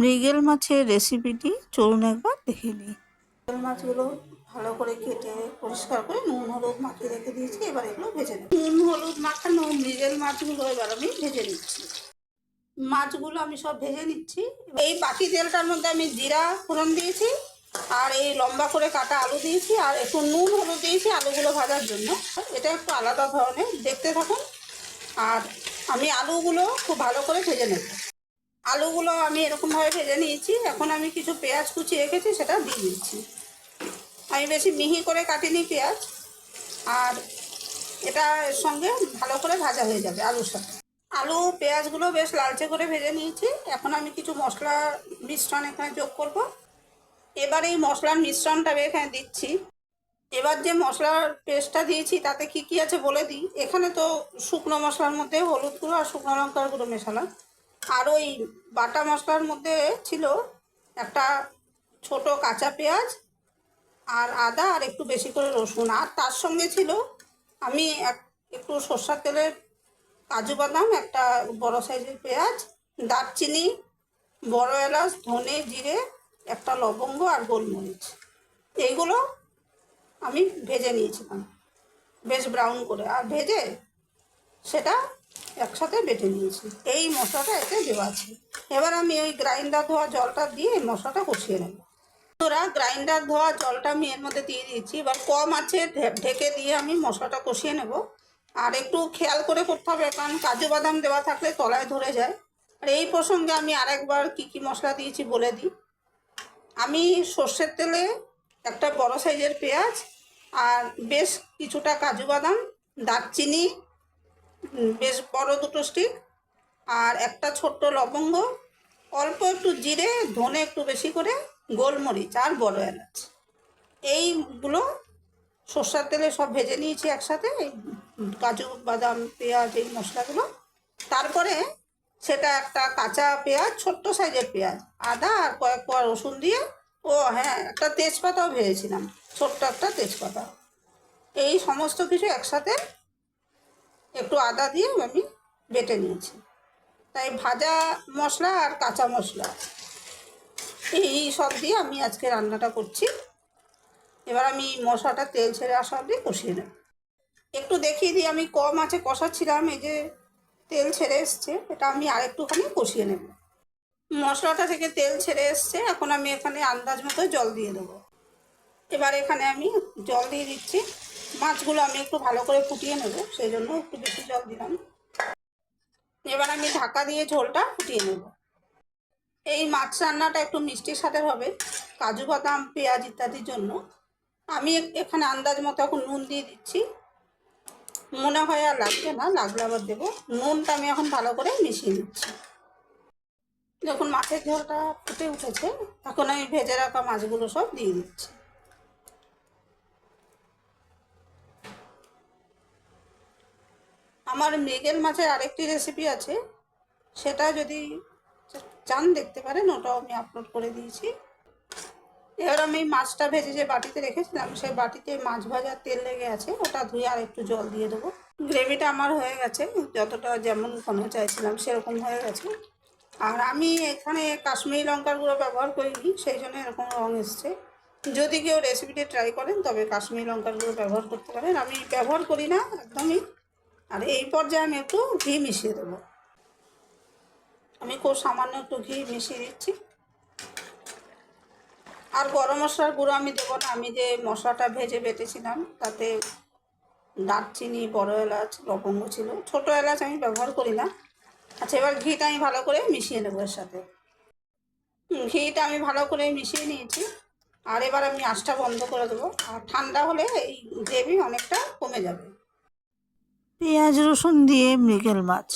মৃগেল মাছের রেসিপিটি চলুন একবার দেখে নিই। মৃগেল মাছগুলো ভালো করে কেটে পরিষ্কার করে নুন, হলুদ মাখিয়ে রেখে দিয়েছি, এবার এগুলো ভেজে নেব। নুন, হলুদ মাখানো মৃগেল মাছগুলো এবার আমি ভেজে নিচ্ছি। মাছগুলো আমি সব ভেজে নিচ্ছি। এই বাকি তেলটার মধ্যে আমি জিরা ফোড়ন দিয়েছি, আর এই লম্বা করে কাটা আলু দিয়েছি, আর একটু নুন, হলুদ দিয়েছি আলুগুলো ভাজার জন্য। এটা একটু আলাদা ধরনের, দেখতে থাকুন। আর আমি আলুগুলো খুব ভালো করে ভেজে নেব। আলুগুলো আমি এরকমভাবে ভেজে নিয়েছি। এখন আমি কিছু পেঁয়াজ কুচি রেখেছি, সেটা দিয়ে দিচ্ছি। আমি বেশি মিহি করে কাটিনি পেঁয়াজ, আর এটা সঙ্গে ভালো করে ভাজা হয়ে যাবে আলুর সাথে। আলু, পেঁয়াজগুলো বেশ লালচে করে ভেজে নিয়েছি। এখন আমি কিছু মশলা মিশ্রণ এখানে যোগ করব। এবার এই মশলার মিশ্রণটা আমি এখানে দিচ্ছি। এবার যে মশলার পেস্টটা দিয়েছি, তাতে কি কি আছে বলে দিই। এখানে তো শুকনো মশলার মধ্যে হলুদ গুঁড়ো আর শুকনো লঙ্কার গুঁড়ো মেশালাম। আর ওই বাটা মশলার মধ্যে ছিল একটা ছোট কাঁচা পেঁয়াজ আর আদা আর একটু বেশি করে রসুন। আর তার সঙ্গে ছিল আমি এক, একটু সর্ষার তেলের কাজু বাদাম, একটা বড় সাইজের পেঁয়াজ, দারচিনি, বড় এলাচ, ধনে, জিরে, একটা লবঙ্গ আর গোলমরিচ। এইগুলো আমি ভেজে নিয়েছিলাম, বেশ ব্রাউন করে। আর ভেজে সেটা একসাথে বেটে নিয়েছি। এই মশলাটা এতে দেওয়া আছে। এবার আমি ওই গ্রাইন্ডার ধোয়া জলটা দিয়ে এই মশলাটা কষিয়ে নেব। তোরা গ্রাইন্ডার ধোয়া জলটা আমি এর মধ্যে দিয়ে দিয়েছি। এবার কম আছে ঢেকে দিয়ে আমি মশলাটা কষিয়ে নেব। আর একটু খেয়াল করে করতে হবে, কারণ কাজু বাদাম দেওয়া থাকলে তলায় ধরে যায়। আর এই প্রসঙ্গে আমি আরেকবার কি কি মশলা দিয়েছি বলে দিই। আমি সর্ষের তেলে একটা বড় সাইজের পেঁয়াজ আর বেশ কিছুটা কাজু বাদাম, দারচিনি বেশ বড় দুটো স্টিক আর একটা ছোট্ট লবঙ্গ, অল্প একটু জিরে, ধনে একটু বেশি করে গোলমরিচ আর বড় এলাচ। এইগুলো সর্ষার তেলে সব ভেজে নিয়েছি একসাথে কাজু, বাদাম, পেঁয়াজ, এই মশলাগুলো। তারপরে সেটা একটা কাঁচা পেঁয়াজ, ছোট্ট সাইজের পেঁয়াজ, আদা আর কয়েক কোয়া রসুন দিয়ে, ও হ্যাঁ একটা তেজপাতাও ভেজেছিলাম, ছোট্ট একটা তেজপাতা। এই সমস্ত কিছু একসাথে একটু আদা দিয়ে আমি বেটে নিয়েছি। তাই ভাজা মশলা আর কাঁচা মশলা এই সব দিয়ে আমি আজকে রান্নাটা করছি। এবার আমি মশলাটা তেল ছেড়ে আসা অবধি কষিয়ে নেব। একটু দেখিয়ে দিই, আমি কম আছে কষাচ্ছিলাম, এই যে তেল ছেড়ে এসছে, এটা আমি আরেকটুখানি কষিয়ে নেব। মশলাটা থেকে তেল ছেড়ে এসছে, এখন আমি এখানে আন্দাজ মতো জল দিয়ে দেবো। এবার এখানে আমি জল দিয়ে দিচ্ছি। মাছগুলো আমি একটু ভালো করে ফুটিয়ে নেব, সেই জন্য একটু বেশি জল দিলাম। এবার আমি ঢাকা দিয়ে ঝোলটা ফুটিয়ে নেব। এই মাছ রান্নাটা একটু মিষ্টির সাথে হবে, কাজু বাদাম, পেঁয়াজ ইত্যাদির জন্য। আমি এখানে আন্দাজ মতো এখন নুন দিয়ে দিচ্ছি। মনে হয় আর লাগবে না, লাগলে আবার দেবো। নুনটা আমি এখন ভালো করে মিশিয়ে নিচ্ছি। যখন মাছের ঝোলটা ফুটে উঠেছে। এখন আমি ভেজে রাখা মাছগুলো সব দিয়ে দিচ্ছি। আমার মৃগেল মাছের আরেকটি রেসিপি আছে। সেটা যদি চান দেখতে পারেন, ওটাও আমি আপলোড করে দিয়েছি। এবার আমি মাছটা ভেজে যে বাটিতে রেখেছিলাম, সেই বাটিতে মাছ ভাজার তেল লেগে আছে, ওটা ধুয়ে আর একটু জল দিয়ে দেবো। গ্রেভিটা আমার হয়ে গেছে, যতটা যেমন ঘন চাইছিলাম, সেরকম হয়ে গেছে। আর আমি এখানে কাশ্মীরি লঙ্কার গুঁড়ো ব্যবহার করিনি, সেই জন্য এরকম রঙ এসছে। যদি কেউ রেসিপিটি ট্রাই করেন, তবে কাশ্মীরি লঙ্কার গুঁড়ো ব্যবহার করতে পারেন। আমি ব্যবহার করি না, একদমই। আর এই পর্যায়ে আমি একটু ঘি মিশিয়ে দেবো। আমি খুব সামান্য একটু ঘি মিশিয়ে দিচ্ছি। আর গরম মশলার গুঁড়ো আমি দেবো না, আমি যে মশলাটা ভেজে বেটেছিলাম, তাতে দারচিনি, বড় এলাচ, লবঙ্গ ছিল। ছোট এলাচ আমি ব্যবহার করি না। আচ্ছা এবার ঘিটা আমি ভালো করে মিশিয়ে নেব এর সাথে। ঘিটা আমি ভালো করে মিশিয়ে নিয়েছি। আর এবার আমি আঁচটা বন্ধ করে দেবো। আর ঠান্ডা হলে এই গ্রেভি অনেকটা কমে যাবে। পেঁয়াজ রসুন দিয়ে মৃগেল মাছ।